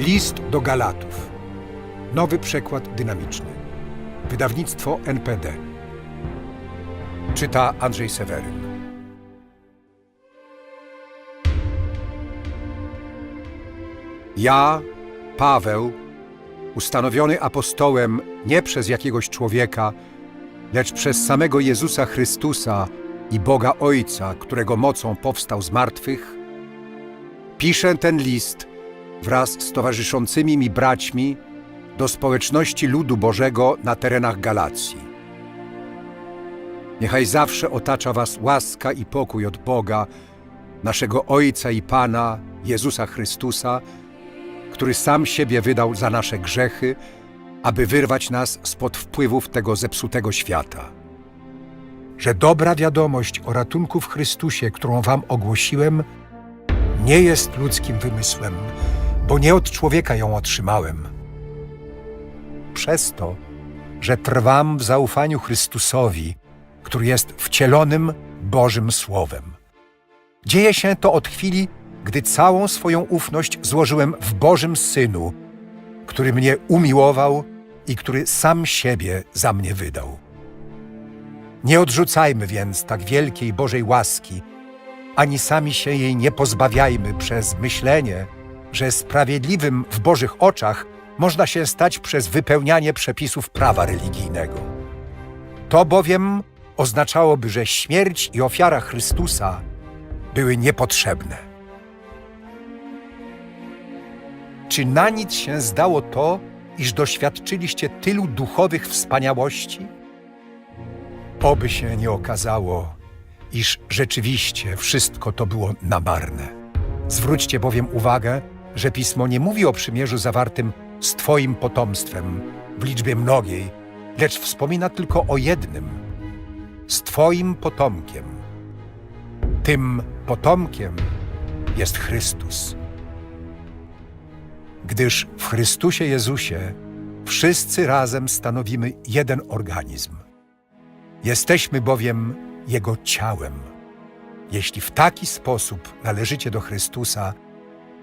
List do Galatów. Nowy przekład dynamiczny. Wydawnictwo NPD. Czyta Andrzej Seweryn. Ja, Paweł, ustanowiony apostołem nie przez jakiegoś człowieka, lecz przez samego Jezusa Chrystusa i Boga Ojca, którego mocą powstał z martwych, piszę ten list wraz z towarzyszącymi mi braćmi do społeczności ludu Bożego na terenach Galacji. Niechaj zawsze otacza was łaska i pokój od Boga, naszego Ojca i Pana, Jezusa Chrystusa, który sam siebie wydał za nasze grzechy, aby wyrwać nas spod wpływów tego zepsutego świata. Że dobra wiadomość o ratunku w Chrystusie, którą wam ogłosiłem, nie jest ludzkim wymysłem, bo nie od człowieka ją otrzymałem. Przez to, że trwam w zaufaniu Chrystusowi, który jest wcielonym Bożym Słowem. Dzieje się to od chwili, gdy całą swoją ufność złożyłem w Bożym Synu, który mnie umiłował i który sam siebie za mnie wydał. Nie odrzucajmy więc tak wielkiej Bożej łaski, ani sami się jej nie pozbawiajmy przez myślenie, że sprawiedliwym w Bożych oczach można się stać przez wypełnianie przepisów prawa religijnego. To bowiem oznaczałoby, że śmierć i ofiara Chrystusa były niepotrzebne. Czy na nic się zdało to, iż doświadczyliście tylu duchowych wspaniałości? Oby się nie okazało, iż rzeczywiście wszystko to było na marne. Zwróćcie bowiem uwagę, że Pismo nie mówi o przymierzu zawartym z Twoim potomstwem w liczbie mnogiej, lecz wspomina tylko o jednym z Twoim potomkiem. Tym potomkiem jest Chrystus. Gdyż w Chrystusie Jezusie wszyscy razem stanowimy jeden organizm. Jesteśmy bowiem Jego ciałem. Jeśli w taki sposób należycie do Chrystusa,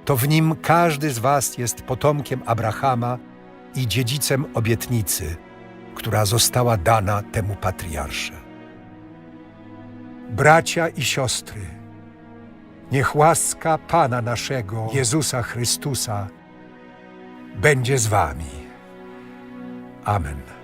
to w nim każdy z Was jest potomkiem Abrahama i dziedzicem obietnicy, która została dana temu patriarsze. Bracia i siostry, niech łaska Pana naszego, Jezusa Chrystusa, będzie z Wami. Amen.